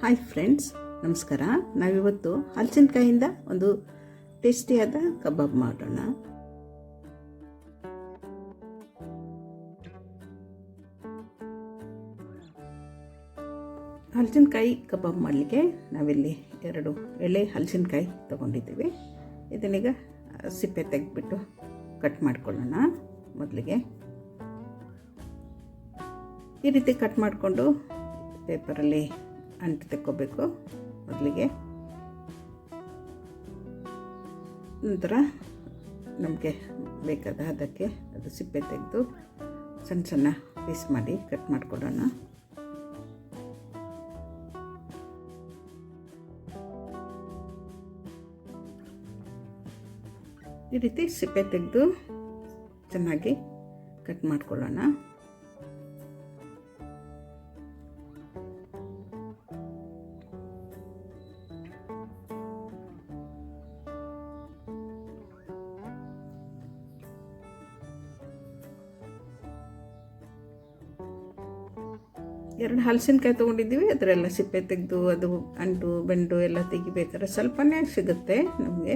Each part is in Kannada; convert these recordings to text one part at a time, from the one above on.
ಹಾಯ್ ಫ್ರೆಂಡ್ಸ್ ನಮಸ್ಕಾರ. ನಾವಿವತ್ತು ಹಲಸಿನಕಾಯಿಂದ ಒಂದು ಟೇಸ್ಟಿಯಾದ ಕಬಾಬ್ ಮಾಡೋಣ. ಹಲಸಿನಕಾಯಿ ಕಬಾಬ್ ಮಾಡಲಿಕ್ಕೆ ನಾವಿಲ್ಲಿ ಎರಡು ಎಳೆ ಹಲಸಿನಕಾಯಿ ತಗೊಂಡಿದ್ದೀವಿ. ಇದನ್ನೀಗ ಸಿಪ್ಪೆ ತೆಗೆದ್ಬಿಟ್ಟು ಕಟ್ ಮಾಡ್ಕೊಳ್ಳೋಣ ಮೊದಲಿಗೆ. ಈ ರೀತಿ ಕಟ್ ಮಾಡಿಕೊಂಡು ಪೇಪರಲ್ಲಿ ಅಂಟು ತೆಕ್ಕೋಬೇಕು ಮೊದಲಿಗೆ. ನಂತರ ನಮಗೆ ಬೇಕಾದ ಅದಕ್ಕೆ ಅದು ಸಿಪ್ಪೆ ತೆಗೆದು ಸಣ್ಣ ಸಣ್ಣ ಪೀಸ್ ಮಾಡಿ ಕಟ್ ಮಾಡಿಕೊಡೋಣ ಈ ರೀತಿ ಸಿಪ್ಪೆ ತೆಗೆದು ಚೆನ್ನಾಗಿ ಕಟ್ ಮಾಡ್ಕೊಳ್ಳೋಣ. ಎರಡು ಹಲಸಿನಕಾಯಿ ತೊಗೊಂಡಿದ್ದೀವಿ, ಅದರೆಲ್ಲ ಸಿಪ್ಪೆ ತೆಗೆದು, ಅದು ಅಂಟು, ಬೆಂಡು ಎಲ್ಲ ತೆಗಿಬೇಕಾದ್ರೆ ಸ್ವಲ್ಪನೇ ಸಿಗುತ್ತೆ ನಮಗೆ.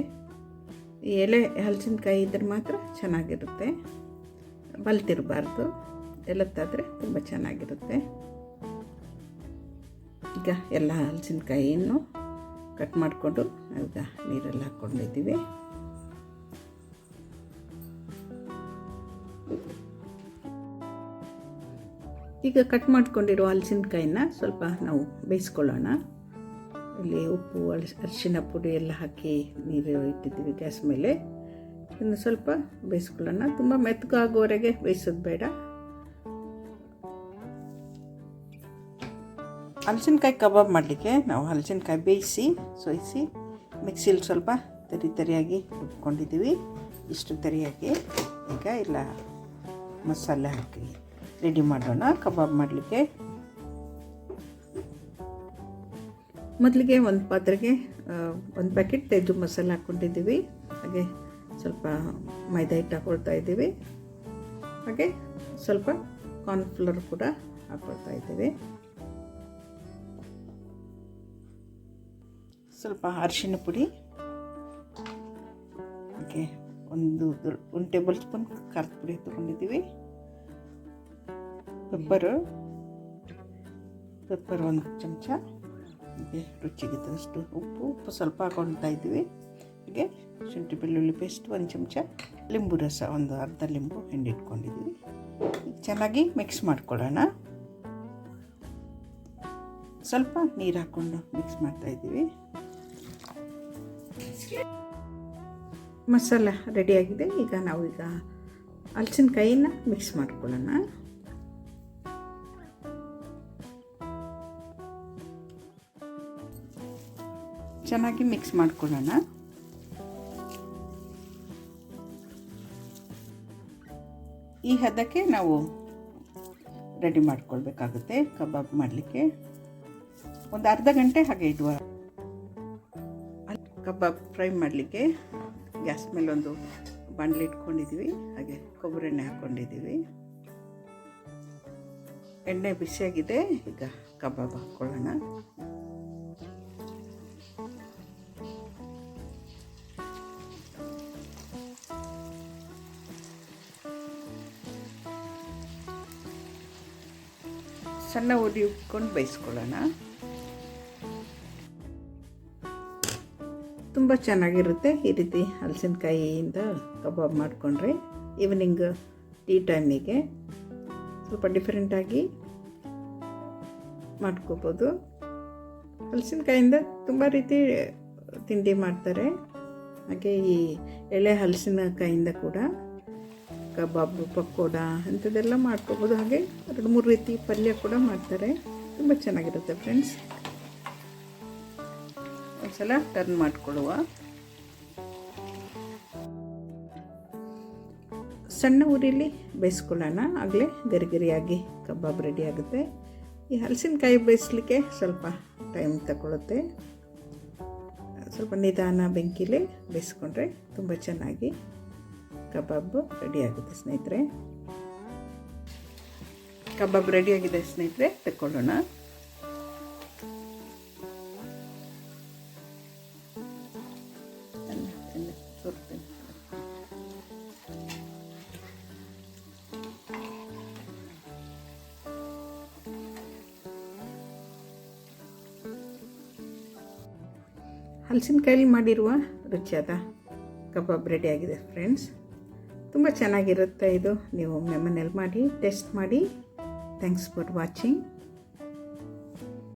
ಎಲೆ, ಹಲಸಿನಕಾಯಿ ಇದ್ರೆ ಮಾತ್ರ ಚೆನ್ನಾಗಿರುತ್ತೆ. ಬಲ್ತಿರಬಾರ್ದು ಎಲತ್ತಾದರೆ ತುಂಬ ಚೆನ್ನಾಗಿರುತ್ತೆ. ಈಗ ಎಲ್ಲ ಹಲಸಿನಕಾಯಿಯನ್ನು ಕಟ್ ಮಾಡಿಕೊಂಡು ಈಗ ನೀರೆಲ್ಲ ಹಾಕ್ಕೊಂಡಿದ್ದೀವಿ. ಈಗ ಕಟ್ ಮಾಡ್ಕೊಂಡಿರೋ ಹಲಸಿನಕಾಯಿನ ಸ್ವಲ್ಪ ನಾವು ಬೇಯಿಸ್ಕೊಳ್ಳೋಣ. ಇಲ್ಲಿ ಉಪ್ಪು ಅರಿಶಿನ ಪುಡಿ ಎಲ್ಲ ಹಾಕಿ ನೀರು ಇಟ್ಟಿದ್ದೀವಿ ಗ್ಯಾಸ್ ಮೇಲೆ. ಇನ್ನು ಸ್ವಲ್ಪ ಬೇಯಿಸ್ಕೊಳ್ಳೋಣ. ತುಂಬ ಮೆತ್ತಗಾಗೋವರೆಗೆ ಬೇಯಿಸೋದು ಬೇಡ. ಹಲಸಿನಕಾಯಿ ಕಬಾಬ್ ಮಾಡಲಿಕ್ಕೆ ನಾವು ಹಲಸಿನಕಾಯಿ ಬೇಯಿಸಿ, ಸೋಯಿಸಿ, ಮಿಕ್ಸಿಲಿ ಸ್ವಲ್ಪ ತರಿ ತರಿಯಾಗಿ ಉಟ್ಕೊಂಡಿದ್ದೀವಿ ಇಷ್ಟು ತರಿಯಾಗಿ. ಈಗ ಇಲ್ಲ, ಮಸಾಲೆ ಹಾಕಿ. ರೆಡಿ ಮಾಡೋಣ ಕಬಾಬ್ ಮಾಡಲಿಕ್ಕೆ. ಮೊದಲಿಗೆ ಒಂದು ಪಾತ್ರೆಗೆ ಒಂದು ಪ್ಯಾಕೆಟ್ ತೆಜ್ಜು ಮಸಾಲೆ ಹಾಕ್ಕೊಂಡಿದ್ದೀವಿ. ಹಾಗೆ ಸ್ವಲ್ಪ ಮೈದಾ ಹಿಟ್ಟು ಹಾಕ್ಕೊಳ್ತಾ ಇದ್ದೀವಿ. ಹಾಗೆ ಸ್ವಲ್ಪ ಕಾರ್ನ್ಫ್ಲವರ್ ಕೂಡ ಹಾಕ್ಕೊಳ್ತಾ ಇದ್ದೀವಿ. ಸ್ವಲ್ಪ ಅರಿಶಿನ ಪುಡಿ. ಹಾಗೆ ಒಂದು ಒಂದು ಟೇಬಲ್ ಸ್ಪೂನ್ ಖಾರದ ಪುಡಿ ತೊಗೊಂಡಿದ್ದೀವಿ. ಪೆಪ್ಪರು. ಪೆಪ್ಪರ್ ಒಂದು ಚಮಚ. ಹೀಗೆ ರುಚಿಗೆ ತಕ್ಕಷ್ಟು ಉಪ್ಪು. ಉಪ್ಪು ಸ್ವಲ್ಪ ಹಾಕೊಳ್ತಾ ಇದ್ದೀವಿ ಹಾಗೆ ಶುಂಠಿ ಬೆಳ್ಳುಳ್ಳಿ ಪೇಸ್ಟ್ ಒಂದು ಚಮಚ. ಲಿಂಬು ರಸ ಒಂದು ಅರ್ಧ ಲಿಂಬು ಹಿಂಡಿಟ್ಕೊಂಡಿದ್ದೀವಿ ಚೆನ್ನಾಗಿ ಮಿಕ್ಸ್ ಮಾಡ್ಕೊಳ್ಳೋಣ. ಸ್ವಲ್ಪ ನೀರು ಹಾಕ್ಕೊಂಡು ಮಿಕ್ಸ್ ಮಾಡ್ತಾ ಇದ್ದೀವಿ ಮಸಾಲ ರೆಡಿಯಾಗಿದೆ ಈಗ ನಾವು ಈಗ ಹಲಸಿನಕಾಯಿನ ಮಿಕ್ಸ್ ಮಾಡ್ಕೊಳ್ಳೋಣ. ಚೆನ್ನಾಗಿ ಮಿಕ್ಸ್ ಮಾಡ್ಕೊಳ್ಳೋಣ. ಈ ಹದಕ್ಕೆ ನಾವು ರೆಡಿ ಮಾಡ್ಕೊಳ್ಬೇಕಾಗುತ್ತೆ, ಕಬಾಬ್ ಮಾಡಲಿಕ್ಕೆ. ಒಂದು ಅರ್ಧ ಗಂಟೆ ಹಾಗೆ ಇಡುವ. ಕಬಾಬ್ ಫ್ರೈ ಮಾಡಲಿಕ್ಕೆ ಗ್ಯಾಸ್ ಮೇಲೆ ಒಂದು ಬಾಣಲಿ ಇಟ್ಕೊಂಡಿದ್ದೀವಿ, ಹಾಗೆ ಕೊಬ್ಬರಿ ಎಣ್ಣೆ ಹಾಕ್ಕೊಂಡಿದ್ದೀವಿ. ಎಣ್ಣೆ ಬಿಸಿಯಾಗಿದೆ, ಈಗ ಕಬಾಬ್ ಹಾಕ್ಕೊಳ್ಳೋಣ. ಸಣ್ಣ ಉರಿ ಉಟ್ಕೊಂಡು ಬೇಯಿಸ್ಕೊಳ್ಳೋಣ. ತುಂಬ ಚೆನ್ನಾಗಿರುತ್ತೆ ಈ ರೀತಿ ಹಲಸಿನಕಾಯಿಯಿಂದ ಕಬಾಬ್ ಮಾಡಿಕೊಂಡ್ರೆ ಈವ್ನಿಂಗ್ ಟೀ ಟೈಮಿಗೆ. ಸ್ವಲ್ಪ ಡಿಫ್ರೆಂಟಾಗಿ ಮಾಡ್ಕೋಬೋದು. ಹಲಸಿನಕಾಯಿಂದ ತುಂಬ ರೀತಿ ತಿಂಡಿ ಮಾಡ್ತಾರೆ. ಹಾಗೆ ಈ ಎಳೆ ಹಲಸಿನಕಾಯಿಂದ ಕೂಡ. ಕಬಾಬು, ಪಕೋಡ ಅಂಥದ್ದೆಲ್ಲ ಮಾಡ್ಕೋಬೋದು. ಹಾಗೆ ಎರಡು ಮೂರು ರೀತಿ ಪಲ್ಯ ಕೂಡ ಮಾಡ್ತಾರೆ. ತುಂಬ ಚೆನ್ನಾಗಿರುತ್ತೆ ಫ್ರೆಂಡ್ಸ್ ಒಂದ್ಸಲ ಟರ್ನ್ ಮಾಡಿಕೊಳ್ಳುವ. ಸಣ್ಣ ಊರಿಲಿ ಬೇಯಿಸ್ಕೊಳ್ಳೋಣ. ಆಗಲೇ ಗರಿಗರಿಯಾಗಿ ಕಬಾಬ್ ರೆಡಿ ಆಗುತ್ತೆ. ಈ ಹಲಸಿನಕಾಯಿ ಬೇಯಿಸ್ಲಿಕ್ಕೆ ಸ್ವಲ್ಪ ಟೈಮ್ ತಗೊಳುತ್ತೆ. ಸ್ವಲ್ಪ ನಿಧಾನ ಬೆಂಕಿಲಿ ಬೇಯಿಸ್ಕೊಂಡ್ರೆ ತುಂಬ ಚೆನ್ನಾಗಿ ಕಬಾಬ್ ರೆಡಿಯಾಗಿದೆ ಸ್ನೇಹಿತರೆ. ಕಬಾಬ್ ರೆಡಿಯಾಗಿದೆ ಸ್ನೇಹಿತರೆ ತಕ್ಕೊಳ್ಳೋಣ. ಹಲಸಿನ ಕೈಲಿ ಮಾಡಿರುವ ರುಚಿಯಾದ ಕಬಾಬ್ ರೆಡಿಯಾಗಿದೆ ಫ್ರೆಂಡ್ಸ್. ತುಂಬ ಚೆನ್ನಾಗಿರುತ್ತೆ ಇದು. ನೀವು ಒಮ್ಮೆ ಮನೇಲಿ ಮಾಡಿ ಟೆಸ್ಟ್ ಮಾಡಿ. Thanks for watching